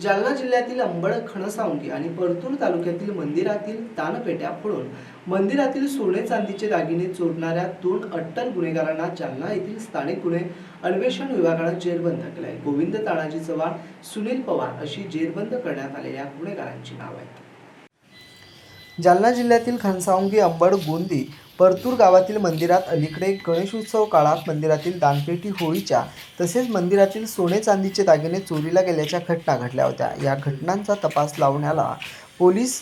जालना जिल्ह्यातील अंबड खणसावंगी आणि परतूर तालुक्यातील मंदिरातील तानपेट्या फोडून मंदिरातील सोने चांदीचे दागिने चोरणाऱ्या दोन अट्टल गुन्हेगारांना जालना येथील स्थानिक गुन्हे अन्वेषण विभागानं जेरबंद केलंय. गोविंद तानाजी चव्हाण सुनील पवार अशी जेरबंद करण्यात आलेल्या गुन्हेगारांची नाव आहेत. जालना जिल्ह्यातील खणसावंगी अंबड गोंदी परतूर गावातील मंदिरात अलीकडे गणेशोत्सव काळात मंदिरातील दानपेटी होळीच्या तसेच मंदिरातील सोने चांदीचे दागिने चोरीला गेल्याच्या घटना घडल्या होत्या. या घटनांचा तपास लावण्याला पोलीस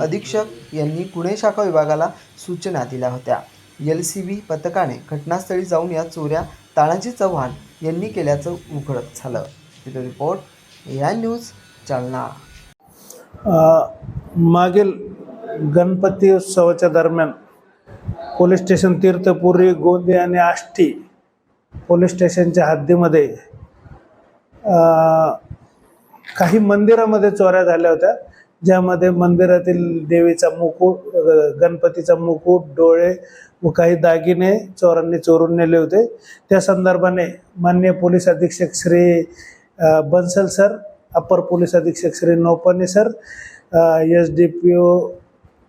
अधीक्षक यांनी गुन्हे शाखा विभागाला सूचना दिल्या होत्या. एल सी बी पथकाने घटनास्थळी जाऊन या चोऱ्या तानाजी चव्हाण यांनी केल्याचं उघड झालं. रिपोर्ट या न्यूज चालना मागील गणपती उत्सवाच्या दरम्यान पोलीस स्टेशन तीर्थपुरी गोंदी आणि आष्टी पोलीस स्टेशनच्या हद्दीमध्ये काही मंदिरामध्ये चोऱ्या झाल्या होत्या. ज्यामध्ये मंदिरातील देवीचा मुकुट गणपतीचा मुकुट डोळे व काही दागिने चोरांनी चोरून नेले होते. त्या संदर्भाने माननीय पोलीस अधीक्षक Shri Bansal sir upper police अधीक्षक Shri Naupane sir S D P O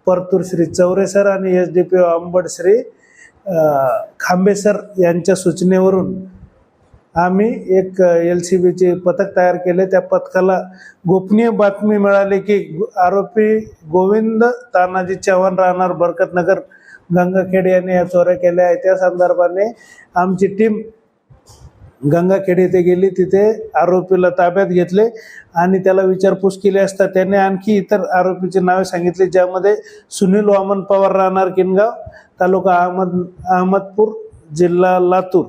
Partur Shri Chaure sir आणि S D P O Ambad Shri Khambe sir यांच्या सूचनेवरून आम्ही एक एल सी बीचे पथक तयार केले. त्या पथकाला गोपनीय बातमी मिळाली की आरोपी गोविंद तानाजी चव्हाण राहणार बरकतनगर गंगाखेड यांनी या चोऱ्या केल्या आहेत. त्या संदर्भाने आमची टीम गंगाखेड येथे गेली तिथे आरोपीला ताब्यात घेतले आणि त्याला विचारपूस केली असता त्याने आणखी इतर आरोपीची नावे सांगितली ज्यामध्ये सुनील वामन पवार राहणार किनगाव तालुका अहमद अहमदपूर जिल्हा लातूर.